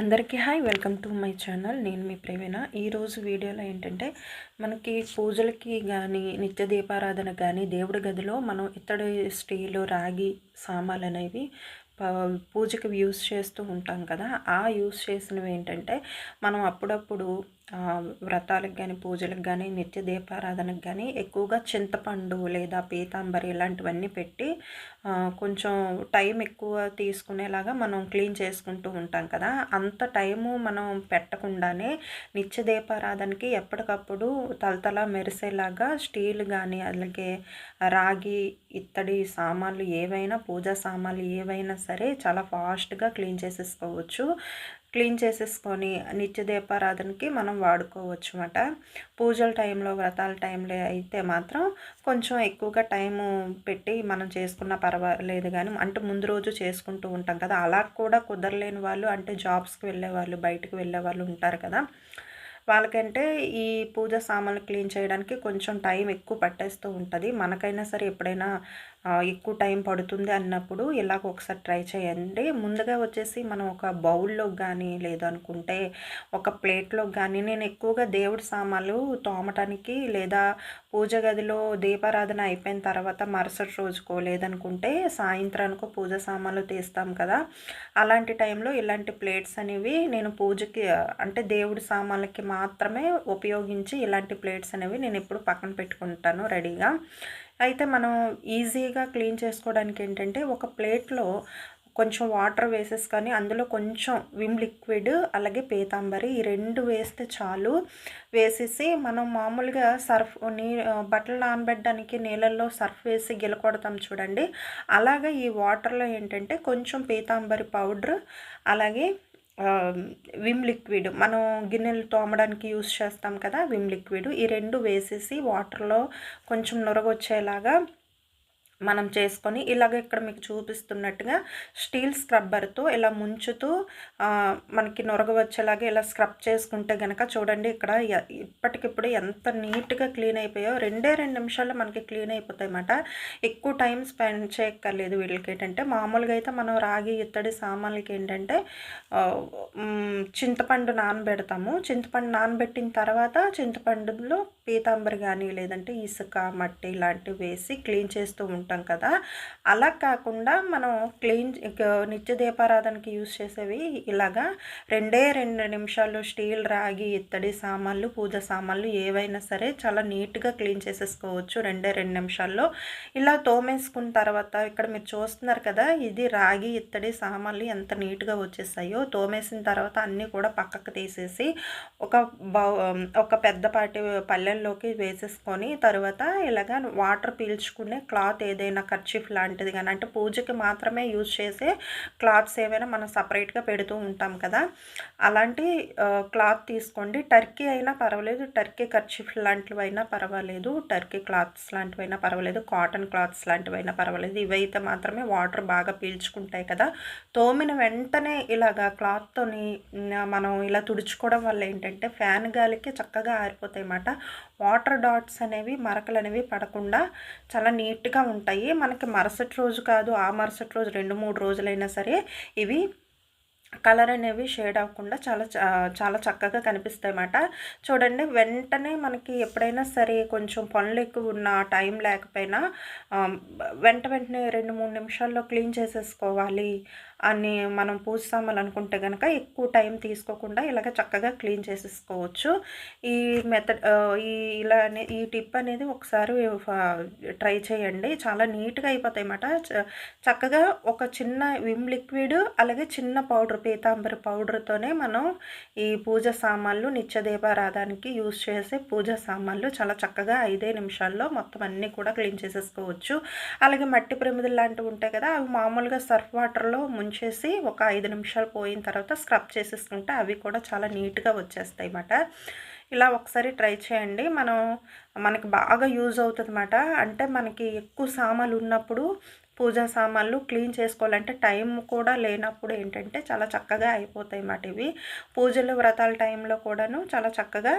అందరికీ hi welcome to my channel. నేను మీ ప్రేమేణ ఈరోజు వీడియోలో ఏంటంటే మనకి పూజలకి కానీ నిత్య దీపారాధన కానీ దేవుడి గదిలో మనం ఇత్తడి స్టీలు రాగి సామాన్లు అనేవి పూజకి యూస్ చేస్తూ ఉంటాం కదా. ఆ యూస్ చేసినవి ఏంటంటే మనం అప్పుడప్పుడు వ్రతాలకు కానీ పూజలకు కానీ నిత్య దీపారాధనకు కానీ ఎక్కువగా చింతపండు లేదా పీతాంబరి ఇలాంటివన్నీ పెట్టి కొంచెం టైం ఎక్కువ తీసుకునేలాగా మనం క్లీన్ చేసుకుంటూ ఉంటాం కదా. అంత టైము మనం పెట్టకుండానే నిత్య దీపారాధనకి ఎప్పటికప్పుడు తలతల మెరిసేలాగా స్టీల్ కానీ అలాగే రాగి ఇత్తడి సామాన్లు ఏవైనా పూజా సామాన్లు ఏవైనా సరే చాలా ఫాస్ట్గా క్లీన్ చేసేసుకోవచ్చు. క్లీన్ చేసేసుకొని నిత్య దీపారాధనకి మనం వాడుకోవచ్చు అన్నమాట పూజల టైంలో వ్రతాల టైంలో అయితే మాత్రం కొంచెం ఎక్కువగా టైము పెట్టి మనం చేసుకున్న పర్వాలేదు కానీ అంటే ముందు రోజు చేసుకుంటూ ఉంటాం కదా. అలా కూడా కుదరలేని వాళ్ళు అంటే జాబ్స్కి వెళ్ళే వాళ్ళు బయటకు వెళ్ళే వాళ్ళు ఉంటారు కదా. వాళ్ళకంటే ఈ పూజ సామాన్లు క్లీన్ చేయడానికి కొంచెం టైం ఎక్కువ పట్టేస్తూ ఉంటుంది. మనకైనా సరే ఎప్పుడైనా ఎక్కువ టైం పడుతుంది అన్నప్పుడు ఇలాగ ఒకసారి ట్రై చేయండి. ముందుగా వచ్చేసి మనం ఒక బౌల్లో కానీ లేదనుకుంటే ఒక ప్లేట్లో కానీ నేను ఎక్కువగా దేవుడి సామాన్లు తోమటానికి లేదా పూజ గదిలో దీపారాధన అయిపోయిన తర్వాత మరుసటి రోజుకో లేదనుకుంటే సాయంత్రానికో పూజ సామాన్లు తీస్తాం కదా. అలాంటి టైంలో ఇలాంటి ప్లేట్స్ అనేవి నేను పూజకి అంటే దేవుడి సామాన్లకి మా మాత్రమే ఉపయోగించి ఇలాంటి ప్లేట్స్ అనేవి నేను ఎప్పుడు పక్కన పెట్టుకుంటాను రెడీగా. అయితే మనం ఈజీగా క్లీన్ చేసుకోవడానికి ఏంటంటే ఒక ప్లేట్లో కొంచెం వాటర్ వేసేసుకొని అందులో కొంచెం విమ్ లిక్విడ్ అలాగే పీతాంబరి ఈ రెండు వేస్తే చాలు. వేసేసి మనం మామూలుగా సర్ఫ్ నీ బట్టలు నానబెట్టడానికి నీళ్ళల్లో సర్ఫ్ వేసి గిలకొడతాం చూడండి. అలాగే ఈ వాటర్లో ఏంటంటే కొంచెం పీతాంబరి పౌడర్ అలాగే విమ్ లిక్విడ్. మనం గిన్నెలు తోమడానికి యూస్ చేస్తాం కదా విమ్ లిక్విడ్. ఈ రెండు వేసేసి వాటర్లో కొంచెం నొరగొచ్చేలాగా మనం చేసుకొని ఇలాగ ఇక్కడ మీకు చూపిస్తున్నట్టుగా స్టీల్ స్క్రబ్బర్తో ఇలా ముంచుతూ మనకి నొరగ వచ్చేలాగా ఇలా స్క్రబ్ చేసుకుంటే కనుక చూడండి ఇక్కడ ఇప్పటికిప్పుడు ఎంత నీట్గా క్లీన్ అయిపోయాయో రెండే రెండు నిమిషాల్లో మనకి క్లీన్ అయిపోతాయి అన్నమాట. ఎక్కువ టైం స్పెండ్ చేయక్కర్లేదు వీళ్ళకి ఏంటంటే మామూలుగా అయితే మనం రాగి ఇత్తడి సామాన్లకి ఏంటంటే చింతపండు నానబెడతాము. చింతపండు నానబెట్టిన తర్వాత చింతపండులో పీతాంబరి కానీ లేదంటే ఇసుక మట్టి ఇలాంటివి వేసి క్లీన్ చేస్తూ ఉంటాం ఉంటాం కదా. అలా కాకుండా మనం క్లీన్ నిత్య దీపారాధనకి యూస్ చేసేవి ఇలాగా రెండే రెండు నిమిషాలు స్టీల్ రాగి ఇత్తడి సామాన్లు పూజ సామాన్లు ఏవైనా సరే చాలా నీట్గా క్లీన్ చేసేసుకోవచ్చు రెండే రెండు నిమిషాల్లో. ఇలా తోమేసుకున్న తర్వాత ఇక్కడ మీరు చూస్తున్నారు కదా ఇది రాగి ఇత్తడి సామాన్లు ఎంత నీట్గా వచ్చేసాయో. తోమేసిన తర్వాత అన్నీ కూడా పక్కకు తీసేసి ఒక బౌ ఒక పెద్దపాటి పల్లెల్లోకి వేసేసుకొని తర్వాత ఇలాగ వాటర్ పీల్చుకునే క్లాత్ ఏది ఏదైనా కర్చీఫ్ లాంటిది కానీ అంటే పూజకి మాత్రమే యూజ్ చేసే క్లాత్స్ ఏవైనా మనం సపరేట్గా పెడుతూ ఉంటాం కదా. అలాంటి క్లాత్ తీసుకోండి. టర్కీ అయినా పర్వాలేదు. టర్కీ కర్చీఫ్ లాంటివి అయినా పర్వాలేదు. టర్కీ క్లాత్స్ లాంటివైనా పర్వాలేదు. కాటన్ క్లాత్స్ లాంటివైనా పర్వాలేదు. ఇవైతే మాత్రమే వాటర్ బాగా పీల్చుకుంటాయి కదా. తోమిన వెంటనే ఇలాగా క్లాత్తోని మనం ఇలా తుడుచుకోవడం వల్ల ఏంటంటే ఫ్యాన్ గాలికి చక్కగా ఆరిపోతాయి అన్నమాట. వాటర్ డాట్స్ అనేవి మరకలు అనేవి పడకుండా చాలా నీట్గా ఉంటాయి. మనకి మరుసటి రోజు కాదు ఆ మరుసటి రోజు రెండు మూడు రోజులైనా సరే ఇవి కలర్ అనేవి షేడ్ అవ్వకుండా చాలా చాలా చక్కగా కనిపిస్తాయి అన్నమాట చూడండి వెంటనే మనకి ఎప్పుడైనా సరే కొంచెం పనులు ఎక్కువ ఉన్న టైం లేకపోయినా వెంట వెంటనే రెండు మూడు నిమిషాల్లో క్లీన్ చేసేసుకోవాలి అని మనం పూస్తామని అనుకుంటే కనుక ఎక్కువ టైం తీసుకోకుండా ఇలాగ చక్కగా క్లీన్ చేసేసుకోవచ్చు. ఈ మెథడ్ ఈ ఇలా ఈ టిప్ అనేది ఒకసారి ట్రై చేయండి. చాలా నీట్గా అయిపోతాయి అన్నమాట చక్కగా ఒక చిన్న విమ్ లిక్విడ్ అలాగే చిన్న పౌడర్ పీతాంబరి పౌడర్తోనే మనం ఈ పూజ సామాన్లు నిత్య దీపారాధానికి యూజ్ చేసే పూజ సామాన్లు చాలా చక్కగా ఐదే నిమిషాల్లో మొత్తం అన్నీ కూడా క్లీన్ చేసేసుకోవచ్చు. అలాగే మట్టి ప్రమిదలు లాంటివి ఉంటాయి కదా అవి మామూలుగా సర్ఫ్ వాటర్లో ముంచేసి ఒక ఐదు నిమిషాలు పోయిన తర్వాత స్క్రబ్ చేసేసుకుంటే అవి కూడా చాలా నీట్గా వచ్చేస్తాయి అన్నమాట. ఇలా ఒకసారి ట్రై చేయండి. మనం మనకి బాగా యూజ్ అవుతుంది అన్నమాట అంటే మనకి ఎక్కువ సామాన్లు ఉన్నప్పుడు పూజా సామాన్లు క్లీన్ చేసుకోవాలంటే టైం కూడా లేనప్పుడు ఏంటంటే చాలా చక్కగా అయిపోతాయి మాట ఇవి. పూజలు వ్రతాల టైంలో కూడాను చాలా చక్కగా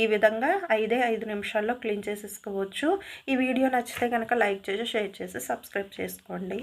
ఈ విధంగా ఐదే ఐదు నిమిషాల్లో క్లీన్ చేసేసుకోవచ్చు. ఈ వీడియో నచ్చితే కనుక లైక్ చేసి షేర్ చేసి సబ్స్క్రైబ్ చేసుకోండి.